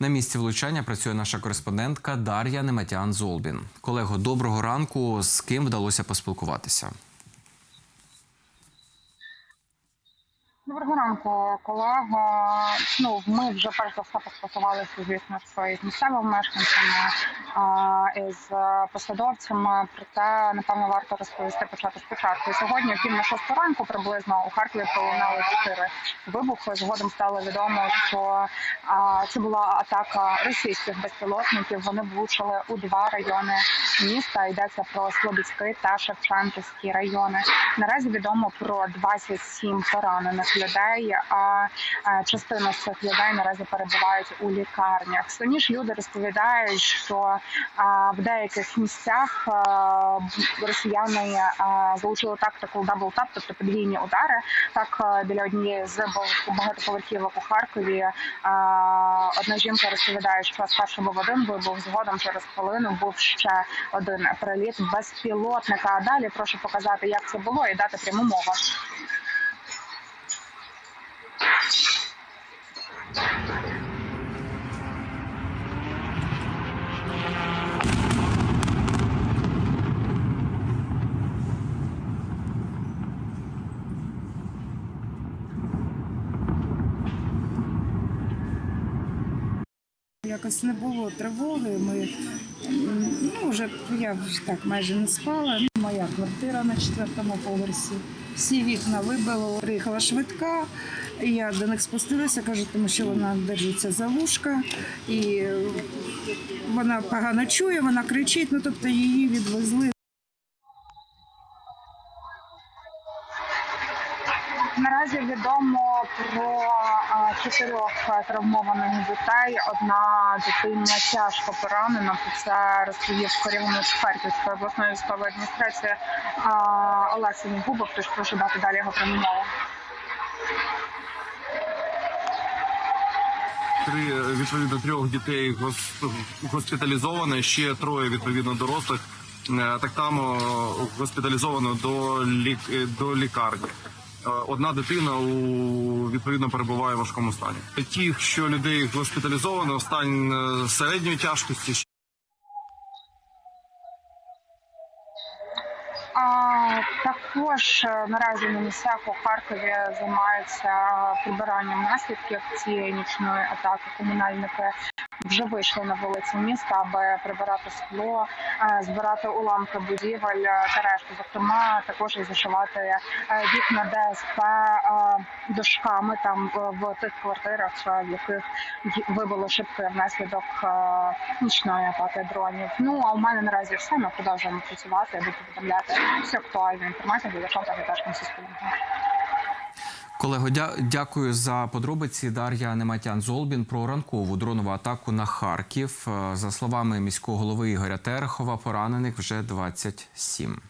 На місці влучання працює наша кореспондентка Дар'я Нематян Золбін. Колего, доброго ранку. З ким вдалося поспілкуватися? Доброго ранку, колега. Ну, ми вже перш за все поспілкувалися, звісно, із місцевими мешканцями, е, посадовцями. Проте, напевно, варто розповісти почати спочатку. Сьогодні, пів на шосту ранку, приблизно у Харкові пролунали чотири вибухи. Згодом стало відомо, що це була атака російських безпілотників. Вони влучили у два райони міста. Йдеться про Слобідський та Шевченківський райони. Наразі відомо про 27 поранених людей. А частина з цих людей наразі перебувають у лікарнях. Самі ж люди розповідають, що в деяких місцях росіяни залучили тактику даблтап, тобто подвійні удари. Так біля однієї з багатоповерхівок у Харкові одна жінка розповідає, що спершу був один вибух, згодом через хвилину був ще один приліт безпілотника. А далі прошу показати, як це було, і дати пряму мову. Якось не було тривоги. Ми ну, вже я вже так майже не спала. Моя квартира на четвертому поверсі. Всі вікна вибило. Приїхала швидка. Я до них спустилася, кажу, тому що вона держиться за вушка, і вона погано чує, вона кричить. Ну тобто її відвезли. Наразі відомо про чотирьох травмованих дітей. Одна дитина тяжко поранена. Про це розповів керівник Харківської обласної військової адміністрації а, Олег Сінігубов. Тож прошу дати далі його промову. Три е, відповідно трьох дітей гос- госпіталізовано, ще троє відповідно дорослих. е, Так само госпіталізовано до лік е, до лікарні. Е, Одна дитина у відповідно перебуває в важкому стані. Ті, що людей госпіталізовано, стан е, середньої тяжкості. Також е, наразі на місцях у Харкові займаються прибиранням наслідків цієї нічної атаки. Комунальники вже вийшли на вулиці міста, аби прибирати скло, е, збирати уламки будівель е, та решту. Зокрема, також і зашивати е, вікна ДСП дошками там в, тих квартирах, в яких вибило шибки внаслідок нічної атаки дронів. Ну а у мене наразі все. Ми продовжуємо працювати, аби повідомляти всю актуальну інформацію глядачам та глядачкам Суспільного. Колего, дя- дякую за подробиці. Дар'я Нематян Золбін про ранкову дронову атаку на Харків. Е, За словами міського голови Ігоря Терехова, поранених вже 27.